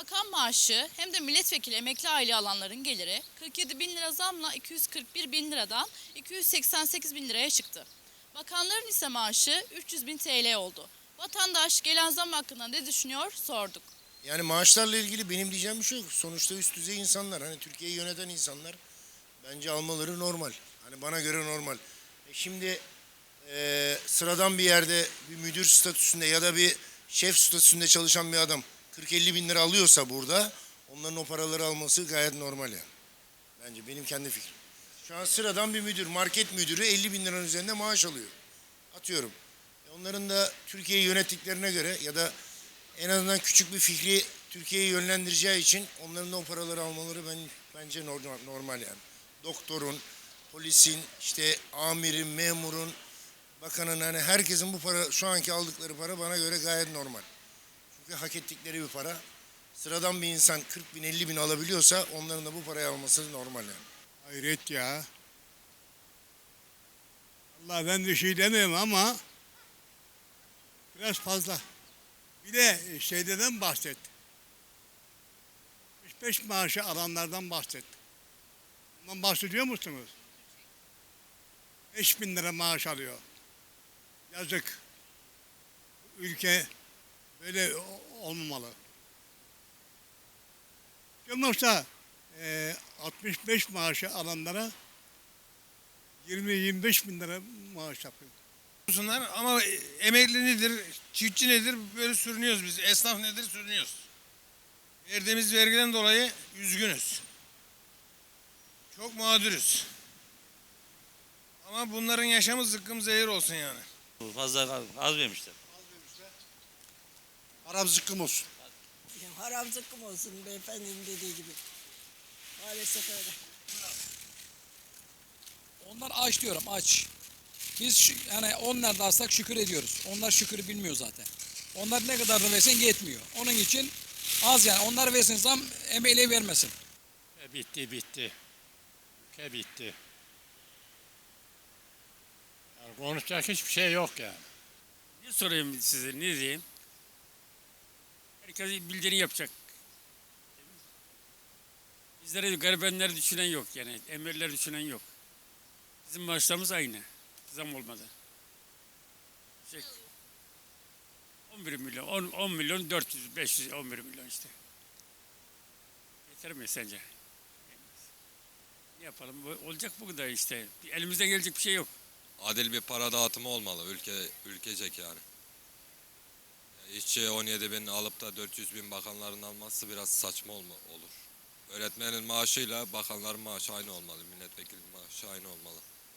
bakan maaşı hem de milletvekili emekli aile alanların geliri 47 bin lira zamla 241 bin liradan 288 bin liraya çıktı. Bakanların ise maaşı 300 bin TL oldu. Vatandaş gelen zam hakkında ne düşünüyor sorduk. Yani maaşlarla ilgili benim diyeceğim bir şey yok. Sonuçta üst düzey insanlar. Hani Türkiye'yi yöneten insanlar. Bence almaları normal. Hani bana göre normal. E şimdi e, sıradan bir yerde bir müdür statüsünde ya da bir şef statüsünde çalışan bir adam 40-50 bin lira alıyorsa burada onların o paraları alması gayet normal yani. Bence benim kendi fikrim. Şu an sıradan bir müdür, market müdürü 50 bin liranın üzerinde maaş alıyor. Atıyorum. E onların da Türkiye'yi yönettiklerine göre ya da en azından küçük bir fikri Türkiye'yi yönlendireceği için onların da o paraları almaları ben bence normal, normal yani. Doktorun, polisin, işte amirin, memurun, bakanın hani herkesin bu para şu anki aldıkları para bana göre gayet normal. Çünkü hak ettikleri bir para. Sıradan bir insan 40 bin 50 bin alabiliyorsa onların da bu parayı alması normal yani. Hayret ya. Allah ben bir şey demiyorum ama biraz fazla. Bir de şeyden bahset. 65 maaşı alanlardan bahset. Bundan bahsediyor musunuz? 5 bin lira maaş alıyor. Yazık. Ülke böyle olmamalı. Yoksa e, 65 maaşı alanlara 20-25 bin lira maaş yapıyor. Olsunlar ama emekli nedir, çiftçi nedir böyle sürünüyoruz biz. Esnaf nedir sürünüyoruz. Verdiğimiz vergiden dolayı üzgünüz. Çok mağduruz. Ama bunların yaşamı zıkkım zehir olsun yani. Fazla az vermişler. Arap zıkkım olsun. Ya haram zıkkım olsun beyefendinin dediği gibi. Maalesef öyle. Onlar aç diyorum aç. Biz şu- yani onlar da alsak şükür ediyoruz. Onlar şükür bilmiyor zaten. Onlar ne kadar da versen yetmiyor. Onun için az yani. Onlar versin zam emeğiyle vermesin. E, bitti bitti. Ülke bitti. Yani konuşacak hiçbir şey yok yani. Ne sorayım size ne diyeyim? Herkes bildiğini yapacak. Bizlere garibenler düşünen yok yani. Emirler düşünen yok. Bizim maaşlarımız aynı. Zam olmadı. Şey, 11 milyon, 10, 10 milyon 400, 500, 11 milyon işte. Yeter mi sence? Ne yapalım? Olacak bu kadar işte. Elimizden gelecek bir şey yok. adil bir para dağıtımı olmalı ülke ülkecek yani. İşçi 17 bin alıp da 400 bin bakanların alması biraz saçma olma, olur. Öğretmenin maaşıyla bakanların maaşı aynı olmalı, milletvekilinin maaşı aynı olmalı.